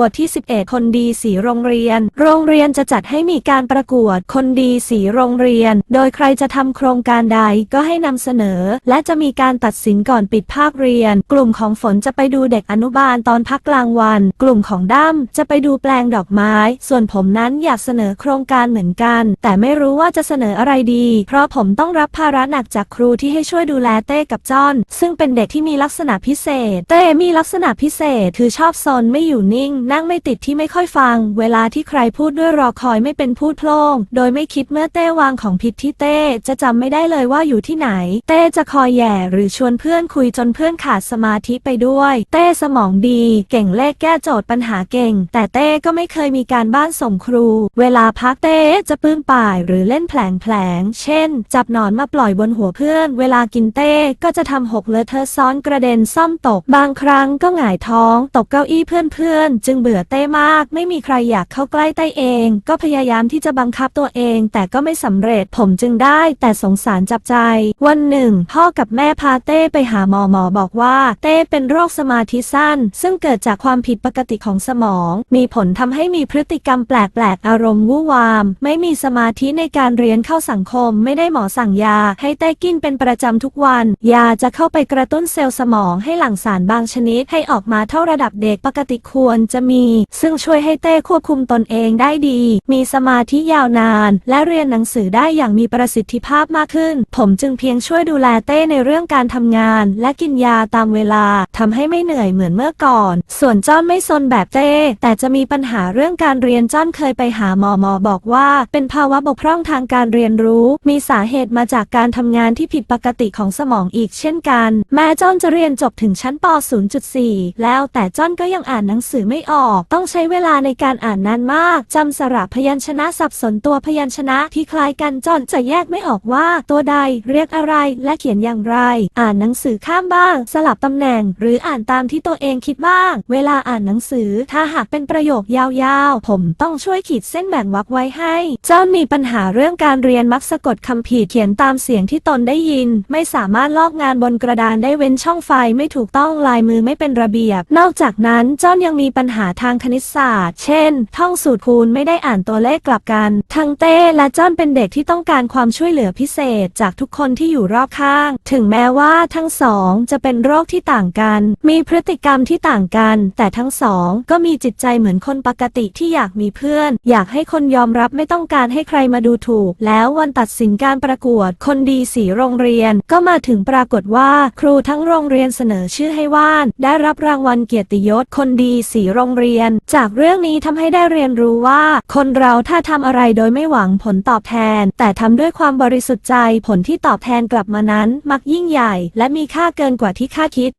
บทที่ 11 คนดีสีโรงเรียน โรงเรียนจะจัดให้มีการประกวดคนดีสีโรงเรียน โดยใครจะทำโครงการใดก็ให้นำเสนอ และจะมีการตัดสินก่อนปิดภาคเรียน กลุ่มของฝนจะไปดูเด็กอนุบาลตอนพักกลางวัน กลุ่มของด้ำจะไปดูแปลงดอกไม้ ส่วนผมนั้นอยากเสนอโครงการเหมือนกัน แต่ไม่รู้ว่าจะเสนออะไรดี เพราะผมต้องรับภาระหนักจากครูที่ให้ช่วยดูแลเต้กับจอนซึ่งเป็นเด็กที่มีลักษณะพิเศษ เต้มีลักษณะพิเศษคือชอบซนไม่อยู่นิ่งนั่งไม่ติดที่ไม่ค่อยฟัง เวลาที่ใครพูดด้วยรอคอยไม่เป็นพูดโพล่งโดยไม่คิดเมื่อเต้วางของผิดที่เต้ จะจำไม่ได้เลยว่าอยู่ที่ไหน เต้จะคอยแย่หรือชวนเพื่อนคุยจนเพื่อนขาดสมาธิไปด้วย เต้สมองดี เก่งเลขแก้โจทย์ปัญหาเก่ง แต่เต้ก็ไม่เคยมีการบ้านส่งครู เวลาพักเต้จะปื้มป่ายหรือเล่นแผลงแผลง เช่น จับหนอนมาปล่อยบนหัวเพื่อน เวลากินเต้ก็จะทำหกเลอะเทอะซ้อนกระเด็นซ่อมตก บางครั้งก็หงายท้อง ตกเก้าอี้เพื่อนๆจึงเบื่อเต้มาก ไม่มีใครอยากเข้าใกล้เต้เอง ก็พยายามที่จะบังคับตัวเอง แต่ก็ไม่สำเร็จผมจึงได้ แต่สงสารจับใจ วันหนึ่ง พ่อกับแม่พาเต้ไปหาหมอหมอบอกว่า เต้เป็นโรคสมาธิสั้น ซึ่งเกิดจากความผิดปกติของสมอง มีผลทำให้มีพฤติกรรมแปลกๆ อารมณ์วู่วาม ไม่มีสมาธิในการเรียนเข้าสังคม ไม่ได้หมอสั่งยา ให้เต้กินเป็นประจำทุกวัน ยาจะเข้าไปกระตุ้นเซลล์สมองให้หลั่งสารบางชนิดให้ออกมาเท่าระดับเด็กปกติควรจะมี ซึ่งช่วยให้เต้ควบคุมตนเองได้ดี มีสมาธิยาวนาน และเรียนหนังสือได้อย่างมีประสิทธิภาพมากขึ้น ผมจึงเพียงช่วยดูแลเต้ในเรื่องการทำงาน และกินยาตามเวลาทำให้ไม่เหนื่อยเหมือนเมื่อก่อน ส่วนจ้อนไม่ซนแบบเต้ แต่จะมีปัญหาเรื่องการเรียนจ้อนเคยไปหาหมอหมอบอกว่า เป็นภาวะบกพร่องทางการเรียนรู้ มีสาเหตุมาจากการทำงานที่ผิดปกติของสมองอีกเช่นกัน แม้จ้อนจะเรียนจบถึงชั้นป 0.4 แล้วแต่จ้อนก็ยังอ่านหนังสือไม่ออก ต้องใช้เวลาในการอ่านนานมาก จำสระพยัญชนะสับสนตัวพยัญชนะที่คล้ายกันจอนจะแยกไม่ออกว่า ตัวใดเรียกอะไรและเขียนอย่างไร อ่านหนังสือข้ามบ้าง สลับตำแหน่ง หรืออ่านตามที่ตัวเองคิดบ้าง เวลาอ่านหนังสือ ถ้าหากเป็นประโยคยาวๆ ผมต้องช่วยขีดเส้นแบ่งวรรคไว้ให้ เจ้ามีปัญหาเรื่องการเรียนมักสะกดคำผิดเขียนตามเสียงที่ตนได้ยิน ไม่สามารถลอกงานบนกระดานได้เว้นช่องไฟไม่ถูกต้องลายมือไม่เป็นระเบียบ นอกจากนั้นจ้อนยังมีปัญหาทางคณิตศาสตร์ เช่น ท่องสูตรคูณไม่ได้อ่านตัวเลขกลับกัน ทั้งเต้และจอนเป็นเด็กที่ต้องการความช่วยเหลือพิเศษจากทุกคนที่อยู่รอบข้าง ถึงแม้ว่าทั้งสองจะเป็นโรคที่ต่างกัน มีพฤติกรรมที่ต่างกัน แต่ทั้งสองก็มีจิตใจเหมือนคนปกติที่อยากมีเพื่อน อยากให้คนยอมรับไม่ต้องการให้ใครมาดูถูก แล้ววันตัดสินการประกวด คนดีสีโรงเรียน ก็มาถึงปรากฏว่า ครูทั้งโรงเรียนเสนอชื่อให้ว่าน ได้รับรางวัลเกียรติยศคนดีสีโรรงเรียน จากเรื่องนี้ทำให้ได้เรียนรู้ว่า คนเราถ้าทำอะไรโดยไม่หวังผลตอบแทน แต่ทำด้วยความบริสุทธิ์ใจผลที่ตอบแทนกลับมานั้น มักยิ่งใหญ่ และมีค่าเกินกว่าที่คาดคิด